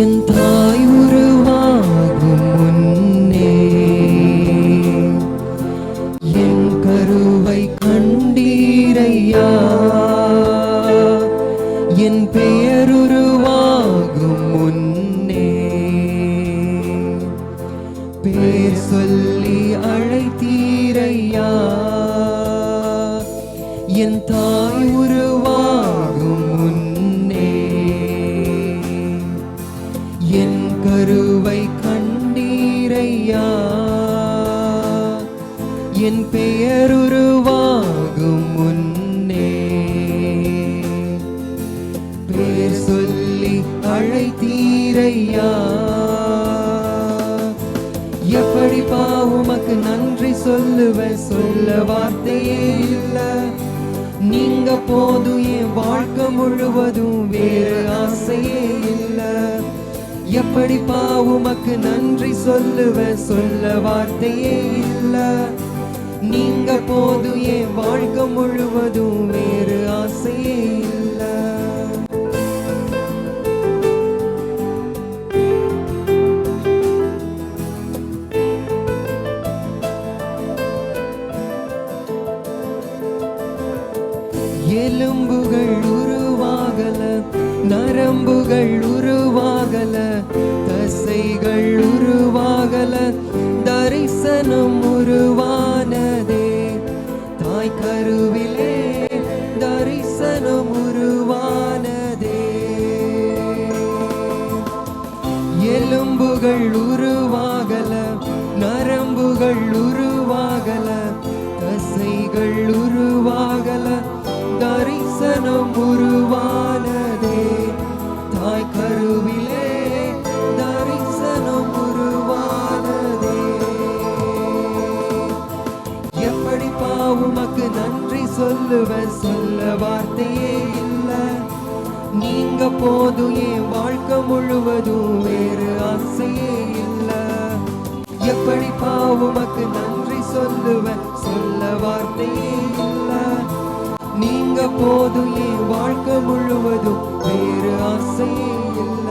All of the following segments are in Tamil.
என் தாய் உருவாகும் முன்னே. என் கருவை கண்டீரையா. என் பெயர் முன்னே. பேர் சொல்லி அழைத்தீரையா. என் தாய் உருவாகும் கருவை கண்டீரையா என் பெயர் உருவாகும் முன்னே. பேர் சொல்லி அழைத்தீரையா? எப்படி உமக்கு நன்றி சொல்லுவேன் சொல்ல வார்த்தையே இல்ல. நீங்க போதும் என் வாழ்க்கை முழுவதும் வேறு ஆசையே எப்படி பாவுமக்கு நன்றி சொல்லுவ? சொல்ல வார்த்தையே இல்ல. நீங்க போது என் வாழ்க்கை முழுவதும் நரம்புகள் உருவாகல தசைகள் உருவாகல தரிசனம் உருவானதே. தாய் கருவிலே தரிசனம் சொல்லுவேன் சொல்ல வார்த்தையே இல்லை. நீங்க போதும் என் வாழ்க்கை முழுவதும் வேறு ஆசையே இல்ல. எப்படி பாவமக்கு நன்றி சொல்லுவேன்? சொல்ல வார்த்தையே இல்லை. நீங்க போதும் என் வாழ்க்கை முழுவதும் வேறு ஆசையே இல்ல.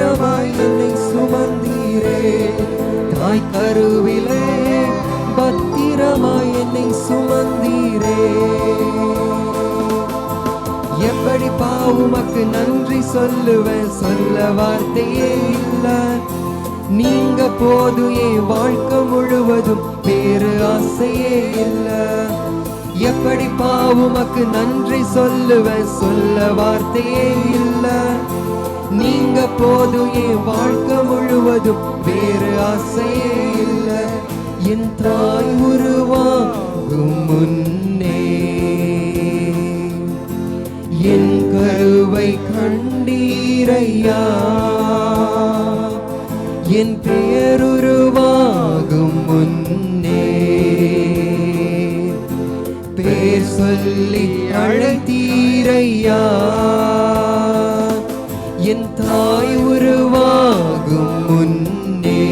பத்திரமாய் என்னை சுமந்தீரே. தாய் கருவிலே பத்திரமாய் என்னை சுமந்தீரே. எப்படி பாவுமக்கு நன்றி சொல்லுவேன் சொல்ல வார்த்தையே இல்ல. நீங்க போது என் வாழ்க்கை முழுவதும் வேறு ஆசையே இல்ல. எப்படி பாவுமக்கு நன்றி சொல்லுவேன் சொல்ல வார்த்தையே இல்ல. இப்போது என் வாழ்க்கை முழுவதும் வேறு ஆசையே இல்லை. என் தாய் உருவாகும் முன்னே என் கருவை கண்டீரையா என் பெயர் தாய் உருவாகும் முன்னே.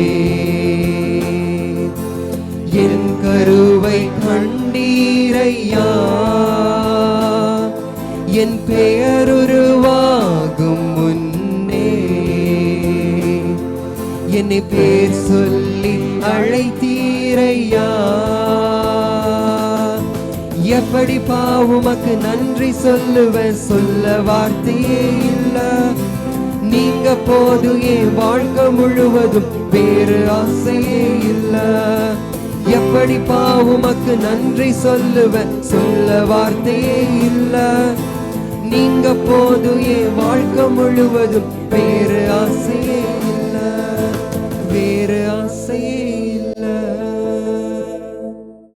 என் கருவை கண்டீரையா. என் பெயர் உருவாகும் முன்னே. என்னை பேர் சொல்லி அழைத்தீரையா. எப்படி உமக்கு நன்றி சொல்லுவேன் சொல்ல வார்த்தையே இல்லை. நீங்க போது என் வாழ்க்கை முழுவதும் வேறு ஆசையே இல்ல. எப்படி பாவுமக்கு நன்றி சொல்லுவேன் சொல்ல வார்த்தையே இல்ல. நீங்க போது என் வாழ்க்கை முழுவதும் வேறு ஆசையே